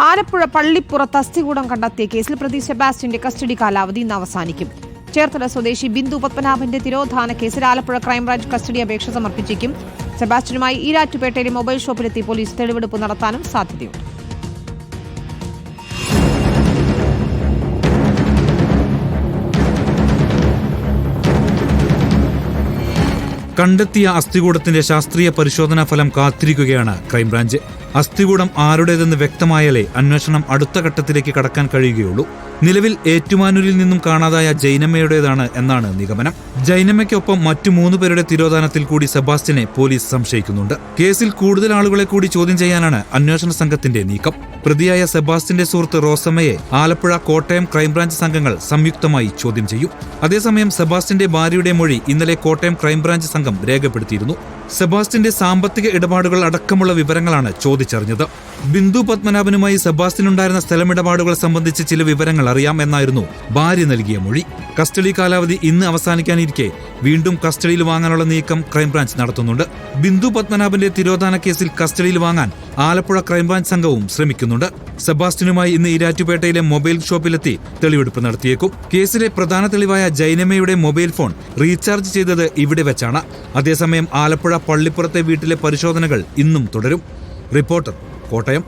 ആലപ്പുഴ പള്ളിപ്പുറത്ത് അസ്ഥികൂടം കണ്ടെത്തിയ കേസിൽ പ്രതി സെബാസ്റ്റ്യന്റെ കസ്റ്റഡി കാലാവധി ഇന്ന് അവസാനിക്കും. ചേർത്തല സ്വദേശി ബിന്ദു പത്മനാഭന്റെ തിരോധാന കേസിൽ ആലപ്പുഴ ക്രൈംബ്രാഞ്ച് കസ്റ്റഡി അപേക്ഷ സമർപ്പിച്ചേക്കും സെബാസ്റ്റ്യനുമായി ഈരാറ്റുപേട്ടയിലെ മൊബൈൽ ഷോപ്പിലെത്തി പോലീസ് തെളിവെടുപ്പ് നടത്താനും സാധ്യതയുണ്ട്. കണ്ടെത്തിയ അസ്ഥികൂടത്തിന്റെ ശാസ്ത്രീയ പരിശോധനാ ഫലം കാത്തിരിക്കുകയാണ് ക്രൈംബ്രാഞ്ച്. അസ്ഥികൂടം ആരുടേതെന്ന് വ്യക്തമായാലേ അന്വേഷണം അടുത്ത ഘട്ടത്തിലേക്ക് കടക്കാൻ കഴിയുകയുള്ളൂ. നിലവിൽ ഏറ്റുമാനൂരിൽ നിന്നും കാണാതായ ജൈനമ്മയുടേതാണ് എന്നാണ് നിഗമനം. ജൈനമ്മയ്ക്കൊപ്പം മറ്റു മൂന്ന് പേരുടെ തിരോധാനത്തിൽ കൂടി സെബാസ്റ്റ്യനെ പോലീസ് സംശയിക്കുന്നുണ്ട്. കേസിൽ കൂടുതൽ ആളുകളെ കൂടി ചോദ്യം ചെയ്യാനാണ് അന്വേഷണ സംഘത്തിന്റെ നീക്കം. പ്രതിയായ സെബാസ്റ്റ്യന്റെ സുഹൃത്ത് റോസമ്മയെ ആലപ്പുഴ കോട്ടയം ക്രൈംബ്രാഞ്ച് സംഘങ്ങൾ സംയുക്തമായി ചോദ്യം ചെയ്യും. അതേസമയം സെബാസ്റ്റ്യന്റെ ഭാര്യയുടെ മൊഴി ഇന്നലെ കോട്ടയം ക്രൈംബ്രാഞ്ച് സംഘം രേഖപ്പെടുത്തിയിരുന്നു. സെബാസ്റ്റ്യന്റെ സാമ്പത്തിക ഇടപാടുകൾ അടക്കമുള്ള വിവരങ്ങളാണ് ചോദിച്ചറിഞ്ഞത് ബിന്ദു പത്മനാഭനുമായി സെബാസ്റ്റിനുണ്ടായിരുന്ന സ്ഥലമിടപാടുകൾ സംബന്ധിച്ച് ചില വിവരങ്ങൾ അറിയാം എന്നായിരുന്നു ഭാര്യ നൽകിയ മൊഴി. കസ്റ്റഡി കാലാവധി ഇന്ന് അവസാനിക്കാനിരിക്കെ വീണ്ടും കസ്റ്റഡിയിൽ വാങ്ങാനുള്ള നീക്കം ക്രൈംബ്രാഞ്ച് നടത്തുന്നുണ്ട്. ബിന്ദു പത്മനാഭന്റെ തിരോധാന കേസിൽ കസ്റ്റഡിയിൽ വാങ്ങാൻ ആലപ്പുഴ ക്രൈംബ്രാഞ്ച് സംഘവും ശ്രമിക്കുന്നുണ്ട്. സെബാസ്റ്റിനുമായി ഇന്ന് ഇരാറ്റുപേട്ടയിലെ മൊബൈൽ ഷോപ്പിലെത്തി തെളിവെടുപ്പ് നടത്തിയേക്കും. കേസിലെ പ്രധാന തെളിവായ ജൈനമ്മയുടെ മൊബൈൽ ഫോൺ റീചാർജ് ചെയ്തത് ഇവിടെ വെച്ചാണ്. അതേസമയം ആലപ്പുഴ പള്ളിപ്പുറത്തെ വീട്ടിലെ പരിശോധനകൾ ഇന്നും തുടരും. റിപ്പോർട്ടർ കോട്ടയം